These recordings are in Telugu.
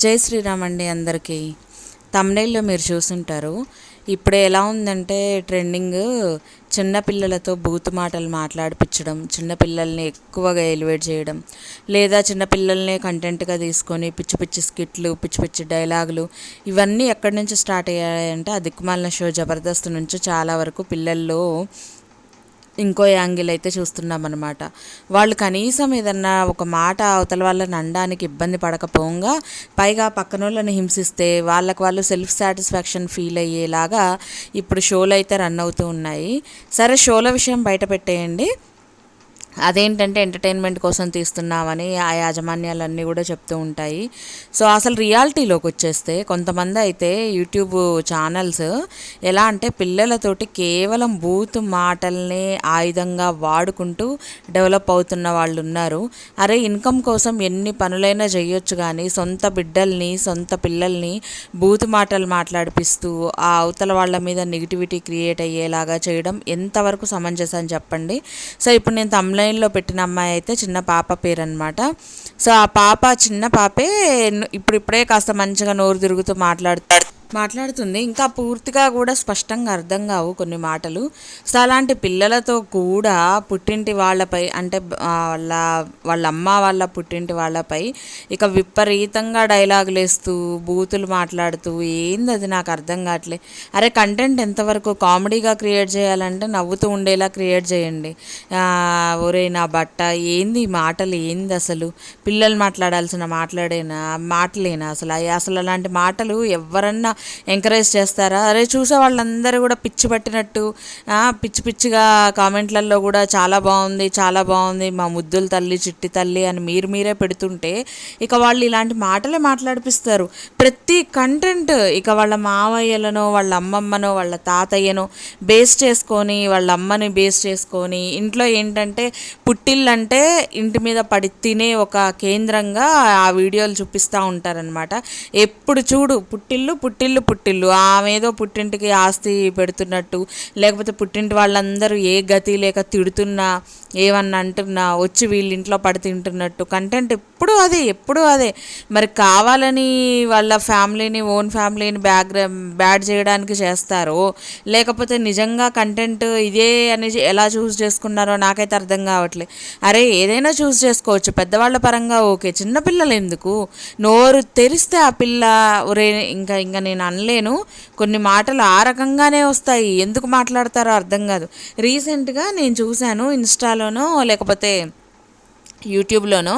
జై శ్రీరామ్ అండి అందరికీ. తమిళలో మీరు చూసుంటారు. ఇప్పుడు ఎలా ఉందంటే ట్రెండింగ్ చిన్నపిల్లలతో బూతు మాటలు మాట్లాడిపించడం చిన్నపిల్లల్ని ఎక్కువగా ఎలివేట్ చేయడం లేదా చిన్నపిల్లల్ని కంటెంట్గా తీసుకొని పిచ్చి పిచ్చి స్కిట్లు పిచ్చి పిచ్చి డైలాగులు ఇవన్నీ ఎక్కడి నుంచి స్టార్ట్ అయ్యాయంటే ఆ దిక్కుమాలిన షో జబర్దస్త్ నుంచి చాలా వరకు పిల్లల్లో ఇంకో యాంగిల్ అయితే చూస్తున్నాం అనమాట వాళ్ళు కనీసం ఏదన్నా ఒక మాట అవతల వాళ్ళని అనడానికి ఇబ్బంది పడకపోగా పైగా పక్కన వాళ్ళని హింసిస్తే వాళ్ళకి వాళ్ళు సెల్ఫ్ సాటిస్ఫాక్షన్ ఫీల్ అయ్యేలాగా ఇప్పుడు షోలు అయితే రన్ అవుతూ ఉన్నాయి. సరే షోల విషయం బయట పెట్టేయండి. అదేంటంటే ఎంటర్టైన్మెంట్ కోసం తీస్తున్నామని ఆ యాజమాన్యాలన్నీ కూడా చెప్తూ ఉంటాయి. సో అసలు రియాలిటీలోకి వచ్చేస్తే కొంతమంది అయితే యూట్యూబ్ ఛానల్స్ ఎలా అంటే పిల్లలతోటి కేవలం బూత్ మాటల్ని ఆయుధంగా వాడుకుంటూ డెవలప్ అవుతున్న వాళ్ళు ఉన్నారు. అరే ఇన్కమ్ కోసం ఎన్ని పనులైనా చేయొచ్చు కానీ సొంత బిడ్డల్ని సొంత పిల్లల్ని బూత్ మాటలు మాట్లాడిపిస్తూ ఆ అవతల వాళ్ళ మీద నెగిటివిటీ క్రియేట్ అయ్యేలాగా చేయడం ఎంతవరకు సమంజసం చెప్పండి? సో ఇప్పుడు నేను తమిళ ఆన్లైన్లో పెట్టిన అమ్మాయి అయితే చిన్న పాప పేరు అనమాట సో ఆ పాప చిన్న పాపే ఇప్పుడిప్పుడే కాస్త మంచిగా నోరు తిరుగుతూ మాట్లాడుతాడు మాట్లాడుతుంది. ఇంకా పూర్తిగా కూడా స్పష్టంగా అర్థం కావు కొన్ని మాటలు. సో అలాంటి పిల్లలతో కూడా పుట్టింటి వాళ్ళపై అంటే వాళ్ళ వాళ్ళ అమ్మ వాళ్ళ పుట్టింటి వాళ్ళపై ఇక విపరీతంగా డైలాగులు వేస్తూ బూతులు మాట్లాడుతూ ఏంది అది నాకు అర్థం కావట్లే. అరే కంటెంట్ ఎంతవరకు కామెడీగా క్రియేట్ చేయాలంటే నవ్వుతూ ఉండేలా క్రియేట్ చేయండి. ఒరే నా బట్ట ఏంది మాటలు ఏంది అసలు? పిల్లలు మాట్లాడాల్సిన మాట్లాడేనా? మాటలేనా అసలు? అసలు అలాంటి మాటలు ఎవరన్నా ఎంకరేజ్ చేస్తారా? అరే చూసే వాళ్ళందరూ కూడా పిచ్చి పట్టినట్టు పిచ్చి పిచ్చిగా కామెంట్లలో కూడా చాలా బాగుంది చాలా బాగుంది మా ముద్దుల తల్లి చిట్టి తల్లి అని మీరు మీరే పెడుతుంటే ఇక వాళ్ళు ఇలాంటి మాటలే మాట్లాడిపిస్తారు. ప్రతి కంటెంట్ ఇక వాళ్ళ మావయ్యలనో వాళ్ళ అమ్మమ్మనో వాళ్ళ తాతయ్యనో బేస్ చేసుకొని వాళ్ళ అమ్మని బేస్ చేసుకొని ఇంట్లో ఏంటంటే పుట్టిల్లంటే ఇంటి మీద పడి తినే ఒక కేంద్రంగా ఆ వీడియోలు చూపిస్తూ ఉంటారనమాట ఎప్పుడు చూడు పుట్టిల్లు పుట్టిల్లు పుట్టిల్లు. ఆమెదో పుట్టింటికి ఆస్తి పెడుతున్నట్టు లేకపోతే పుట్టింటి వాళ్ళందరూ ఏ గతి లేక తిడుతున్నా ఏమన్నా అంటున్నా వచ్చి వీళ్ళింట్లో పడి తింటున్నట్టు. కంటెంట్ ఎప్పుడు అదే ఎప్పుడు అదే. మరి కావాలని వాళ్ళ ఫ్యామిలీని ఓన్ ఫ్యామిలీని బ్యాక్ బ్యాడ్ చేయడానికి చేస్తారో లేకపోతే నిజంగా కంటెంట్ ఇదే అని ఎలా చూస్ చేసుకున్నారో నాకైతే అర్థం కావట్లేదు అరే ఏదైనా చూస్ చేసుకోవచ్చు. పెద్దవాళ్ళ పరంగా ఓకే. చిన్నపిల్లలు ఎందుకు? నోరు తెరిస్తే ఆ పిల్ల ఒరే ఇంకా ఇంకా నేను అనలేను. కొన్ని మాటలు ఆ రకంగానే వస్తాయి. ఎందుకు మాట్లాడతారో అర్థం కాదు. రీసెంట్గా నేను చూశాను ఇన్స్టాలోనో లేకపోతే యూట్యూబ్లోనో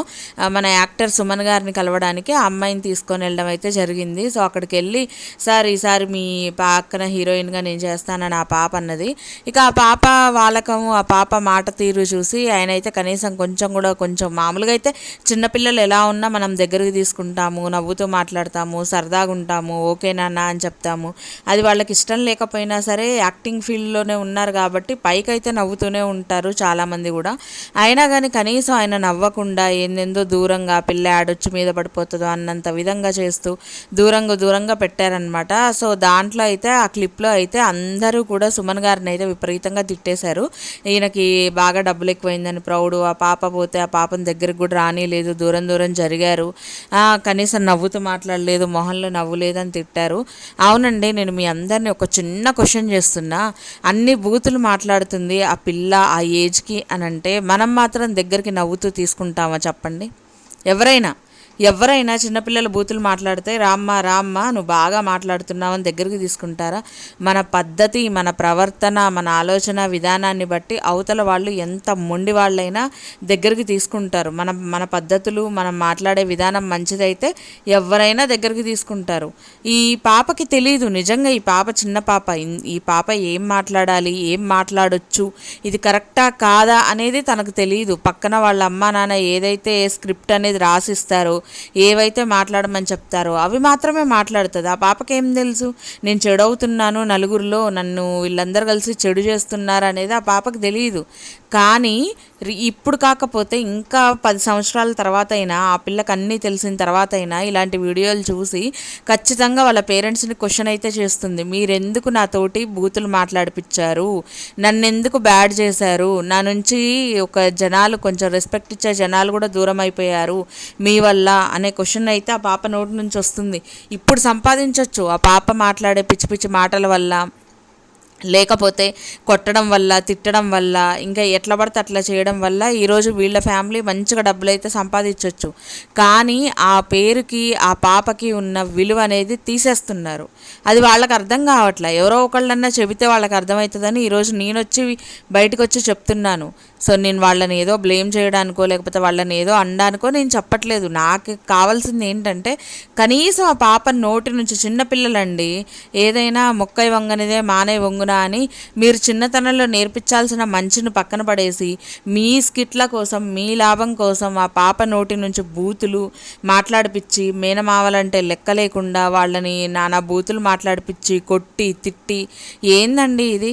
మన యాక్టర్ సుమన్ గారిని కలవడానికి ఆ అమ్మాయిని తీసుకొని వెళ్ళడం అయితే జరిగింది. సో అక్కడికి వెళ్ళి సార్ ఈసారి మీ పక్కన హీరోయిన్గా నేను చేస్తానని ఆ పాప అన్నది. ఇక ఆ పాప వాలకము ఆ పాప మాట తీరు చూసి ఆయన అయితే కనీసం కొంచెం కూడా కొంచెం మామూలుగా అయితే చిన్నపిల్లలు ఎలా ఉన్నా మనం దగ్గరికి తీసుకుంటాము నవ్వుతూ మాట్లాడతాము సరదాగా ఉంటాము ఓకేనా అని చెప్తాము. అది వాళ్ళకి ఇష్టం లేకపోయినా సరే యాక్టింగ్ ఫీల్డ్లోనే ఉన్నారు కాబట్టి పైకి అయితే నవ్వుతూనే ఉంటారు చాలామంది కూడా. అయినా కానీ కనీసం ఆయన నవ్వకుండా ఏందెందో దూరంగా పిల్ల ఆడొచ్చి మీద పడిపోతుందో అన్నంత విధంగా చేస్తూ దూరంగా దూరంగా పెట్టారనమాట సో దాంట్లో అయితే ఆ క్లిప్లో అయితే అందరూ కూడా సుమన్ గారిని అయితే విపరీతంగా తిట్టేశారు. ఈయనకి బాగా డబ్బులు ఎక్కువైందని ప్రౌడు ఆ పాప పోతే ఆ పాపని దగ్గరికి కూడా రానిలేదు దూరం దూరం జరిగారు. కనీసం నవ్వుతూ మాట్లాడలేదు మొహంలో నవ్వు లేదని తిట్టారు. అవునండి నేను మీ అందరినీ ఒక చిన్న క్వశ్చన్ చేస్తున్నా. అన్ని బూతులు మాట్లాడుతుంది ఆ పిల్ల ఆ ఏజ్కి అని అంటే మనం మాత్రం దగ్గరికి నవ్వుతూ తీసుకుంటామా చెప్పండి? ఎవరైనా ఎవరైనా చిన్నపిల్లల బూతులు మాట్లాడితే రామ్మ రామ్మ నువ్వు బాగా మాట్లాడుతున్నావు అని దగ్గరికి తీసుకుంటారా? మన పద్ధతి మన ప్రవర్తన మన ఆలోచన విధానాన్ని బట్టి అవతల వాళ్ళు ఎంత మొండి వాళ్ళైనా దగ్గరికి తీసుకుంటారు. మన మన పద్ధతులు మనం మాట్లాడే విధానం మంచిదైతే ఎవరైనా దగ్గరికి తీసుకుంటారు. ఈ పాపకి తెలియదు నిజంగా ఈ పాప చిన్న పాప. ఈ పాప ఏం మాట్లాడాలి? ఏం మాట్లాడొచ్చు? ఇది కరెక్టా? కాదా? అనేది తనకు తెలియదు పక్కన వాళ్ళ అమ్మ నాన్న ఏదైతే స్క్రిప్ట్ అనేది రాసిస్తారో ఏవైతే మాట్లాడమని చెప్తారో అవి మాత్రమే మాట్లాడుతుంది. ఆ పాపకేం తెలుసు? నేను చెడవుతున్నాను నలుగురిలో నన్ను వీళ్ళందరూ కలిసి చెడు చేస్తున్నారు అనేది ఆ పాపకు తెలియదు. కానీ రి- ఇప్పుడు కాకపోతే ఇంకా పది సంవత్సరాల తర్వాత అయినా ఆ పిల్లకి అన్నీ తెలిసిన తర్వాత అయినా ఇలాంటి వీడియోలు చూసి ఖచ్చితంగా వాళ్ళ పేరెంట్స్ని క్వశ్చన్ అయితే చేస్తుంది. మీరెందుకు నాతోటి బూతులు మాట్లాడిపించారు నన్ను ఎందుకు బ్యాడ్ చేశారు? నా నుంచి ఒక జనాలు కొంచెం రెస్పెక్ట్ ఇచ్చే జనాలు కూడా దూరం అయిపోయారు. మీ వల్ల అనే క్వశ్చన్ అయితే ఆ పాప నోటి నుంచి వస్తుంది. ఇప్పుడు సంపాదించవచ్చు ఆ పాప మాట్లాడే పిచ్చి పిచ్చి మాటల వల్ల లేకపోతే కొట్టడం వల్ల తిట్టడం వల్ల ఇంకా ఎట్లా పడితే అట్లా చేయడం వల్ల ఈరోజు వీళ్ళ ఫ్యామిలీ మంచిగా డబ్బులు అయితే సంపాదించవచ్చు కానీ ఆ పేరుకి ఆ పాపకి ఉన్న విలువ అనేది తీసేస్తున్నారు. అది వాళ్ళకి అర్థం కావట్లే. ఎవరో ఒకళ్ళన్నా చెబితే వాళ్ళకి అర్థమవుతుందని ఈరోజు నేను వచ్చి బయటకు వచ్చి చెప్తున్నాను. సో నేను వాళ్ళని ఏదో బ్లేమ్ చేయడానికో లేకపోతే వాళ్ళని ఏదో అనడానికో నేను చెప్పట్లేదు. నాకు కావాల్సింది ఏంటంటే కనీసం ఆ పాప నోటి నుంచి చిన్నపిల్లలండి ఏదైనా మొక్కై వంగనిదే మానే కూడా అని మీరు చిన్నతనంలో నేర్పించాల్సిన మంచిని పక్కన పడేసి మీ స్కిట్ల కోసం మీ లాభం కోసం ఆ పాప నోటి నుంచి బూతులు మాట్లాడిపిచ్చి మేనమావలంటే లెక్క లేకుండా వాళ్ళని నానా బూతులు మాట్లాడిపిచ్చి కొట్టి తిట్టి ఏందండి ఇది?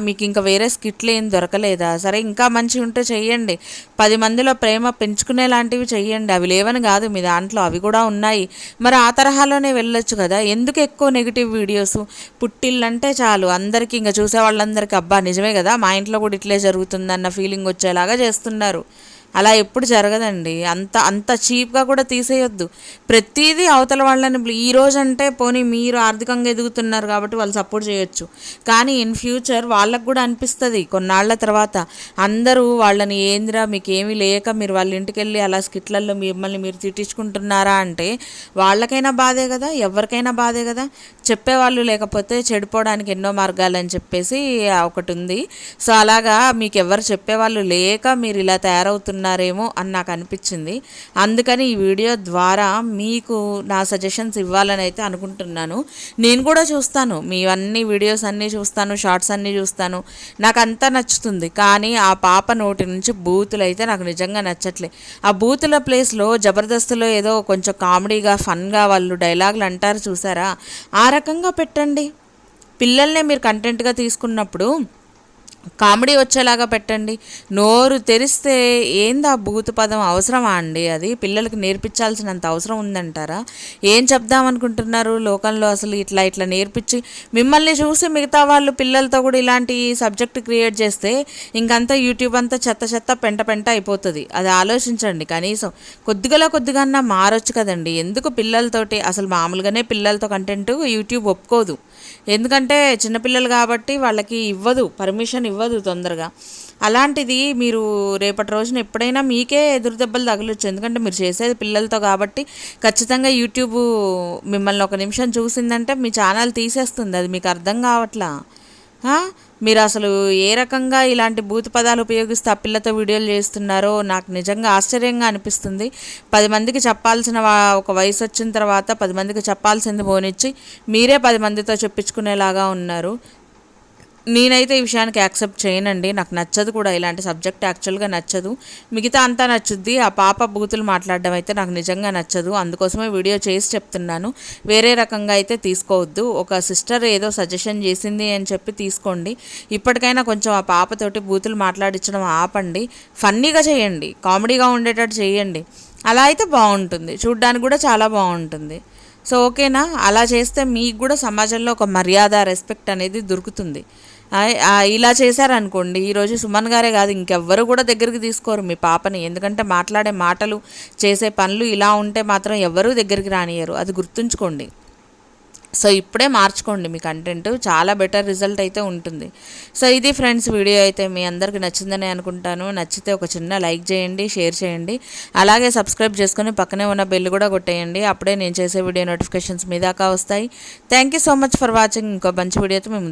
మీకు ఇంకా వేరే స్కిట్లు ఏం దొరకలేదా? సరే ఇంకా మంచి ఉంటే చెయ్యండి. పది మందిలో ప్రేమ పెంచుకునే లాంటివి చెయ్యండి. అవి లేవని కాదు మీ దాంట్లో అవి కూడా ఉన్నాయి. మరి ఆ తరహాలోనే వెళ్ళొచ్చు కదా? ఎందుకు ఎక్కువ నెగిటివ్ వీడియోస్? పుట్టిల్లంటే చాలు అందరికీ ఇంకా చూసే వాళ్ళందరికీ అబ్బా నిజమే కదా మా ఇంట్లో కూడా ఇట్లే జరుగుతుందన్న ఫీలింగ్ వచ్చేలాగా చేస్తున్నారు. అలా ఎప్పుడు జరగదండి. అంత అంత చీప్గా కూడా తీసేయొద్దు. ప్రతిదీ అవతల వాళ్ళని ఈ రోజు అంటే పోనీ మీరు ఆర్థికంగా ఎదుగుతున్నారు కాబట్టి వాళ్ళు సపోర్ట్ చేయొచ్చు. కానీ ఇన్ ఫ్యూచర్ వాళ్ళకు కూడా అనిపిస్తుంది కొన్నాళ్ళ తర్వాత. అందరూ వాళ్ళని ఏందిరా మీకు ఏమీ లేక మీరు వాళ్ళ ఇంటికి వెళ్ళి అలా స్కిట్లలో మిమ్మల్ని మీరు తిట్టించుకుంటున్నారా అంటే వాళ్ళకైనా బాధే కదా ఎవరికైనా బాధే కదా. చెప్పేవాళ్ళు లేకపోతే చెడిపోవడానికి ఎన్నో మార్గాలని చెప్పేసి ఒకటి ఉంది. సో అలాగా మీకు ఎవరు చెప్పేవాళ్ళు లేక మీరు ఇలా తయారవుతున్నారు ఉన్నారేమో అని నాకు అనిపించింది. అందుకని ఈ వీడియో ద్వారా మీకు నా సజెషన్స్ ఇవ్వాలని అయితే అనుకుంటున్నాను. నేను కూడా చూస్తాను. మీ అన్ని వీడియోస్ అన్నీ చూస్తాను షార్ట్స్ అన్నీ చూస్తాను. నాకు అంతా నచ్చుతుంది. కానీ ఆ పాప నోటి నుంచి బూతులు అయితే నాకు నిజంగా నచ్చట్లే. ఆ బూతుల ప్లేస్లో జబర్దస్త్లో ఏదో కొంచెం కామెడీగా ఫన్గా వాళ్ళు డైలాగులు అంటారు చూసారా? ఆ రకంగా పెట్టండి. పిల్లల్నే మీరు కంటెంట్గా తీసుకున్నప్పుడు కామెడీ వచ్చేలాగా పెట్టండి. నోరు తెరిస్తే ఏందా బూతు పదం అవసరమా అండి అది? పిల్లలకు నేర్పించాల్సినంత అవసరం ఉందంటారా? ఏం చెప్దామనుకుంటున్నారు? లోకంలో అసలు ఇట్లా ఇట్లా నేర్పించి మిమ్మల్ని చూసి మిగతా వాళ్ళు పిల్లలతో కూడా ఇలాంటి సబ్జెక్ట్ క్రియేట్ చేస్తే ఇంకంతా యూట్యూబ్ అంతా చెత్త చెత్త పెంట పెంట అయిపోతుంది. అది ఆలోచించండి. కనీసం కొద్దిగా కొద్దిగా మారొచ్చు కదండి. ఎందుకు పిల్లలతోటి? అసలు మామూలుగానే పిల్లలతో కంటెంట్ యూట్యూబ్ ఒప్పుకోదు. ఎందుకంటే చిన్నపిల్లలు కాబట్టి వాళ్ళకి ఇవ్వదు పర్మిషన్ ఇవ్వదు తొందరగా. అలాంటిది మీరు రేపటి రోజున ఎప్పుడైనా మీకే ఎదురు దెబ్బలు తగలొచ్చు. ఎందుకంటే మీరు చేసేది పిల్లలతో కాబట్టి ఖచ్చితంగా యూట్యూబ్ మిమ్మల్ని ఒక నిమిషం చూసిందంటే మీ ఛానల్ తీసేస్తుంది. అది మీకు అర్థం కావట్లా? మీరు అసలు ఏ రకంగా ఇలాంటి భూత పదాలు ఉపయోగిస్తూ ఆ పిల్లతో వీడియోలు చేస్తున్నారో నాకు నిజంగా ఆశ్చర్యంగా అనిపిస్తుంది. పది మందికి చెప్పాల్సిన ఒక వయసు వచ్చిన తర్వాత పది మందికి చెప్పాల్సింది పోనిచ్చి మీరే పది మందితో చెప్పించుకునేలాగా ఉన్నారు. నేనైతే ఈ విషయానికి యాక్సెప్ట్ చేయనండి. నాకు నచ్చదు కూడా ఇలాంటి సబ్జెక్ట్ యాక్చువల్గా నచ్చదు. మిగతా అంతా నచ్చుద్ది. ఆ పాప బూతులు మాట్లాడడం అయితే నాకు నిజంగా నచ్చదు. అందుకోసమే వీడియో చేసి చెప్తున్నాను. వేరే రకంగా అయితే తీసుకోవద్దు. ఒక సిస్టర్ ఏదో సజెషన్ చేసింది అని చెప్పి తీసుకోండి. ఇప్పటికైనా కొంచెం ఆ పాపతోటి బూతులు మాట్లాడించడం ఆపండి. ఫన్నీగా చేయండి. కామెడీగా ఉండేటట్టు చేయండి. అలా అయితే బాగుంటుంది. చూడ్డానికి కూడా చాలా బాగుంటుంది. సో ఓకేనా? అలా చేస్తే మీకు కూడా సమాజంలో ఒక మర్యాద రెస్పెక్ట్ అనేది దొరుకుతుంది. ఇలా చేశారనుకోండి ఈరోజు సుమన్ గారే కాదు ఇంకెవ్వరు కూడా దగ్గరికి తీసుకోరు మీ పాపని. ఎందుకంటే మాట్లాడే మాటలు చేసే పనులు ఇలా ఉంటే మాత్రం ఎవ్వరూ దగ్గరికి రానియరు అది గుర్తుంచుకోండి. సో ఇప్పుడే మార్చుకోండి మీ కంటెంట్ చాలా బెటర్ రిజల్ట్ అయితే ఉంటుంది. సో ఇది ఫ్రెండ్స్ వీడియో అయితే మీ అందరికి నచ్చిందని అనుకుంటాను. నచ్చితే ఒక చిన్న లైక్ చేయండి షేర్ చేయండి. అలాగే సబ్స్క్రైబ్ చేసుకొని పక్కనే ఉన్న బెల్ కూడా కొట్టేయండి. అప్పుడే నేను చేసే వీడియో నోటిఫికేషన్స్ మీ దాకా వస్తాయి. Thank you so much for watching ఇంకో మంచి వీడియోతో మేము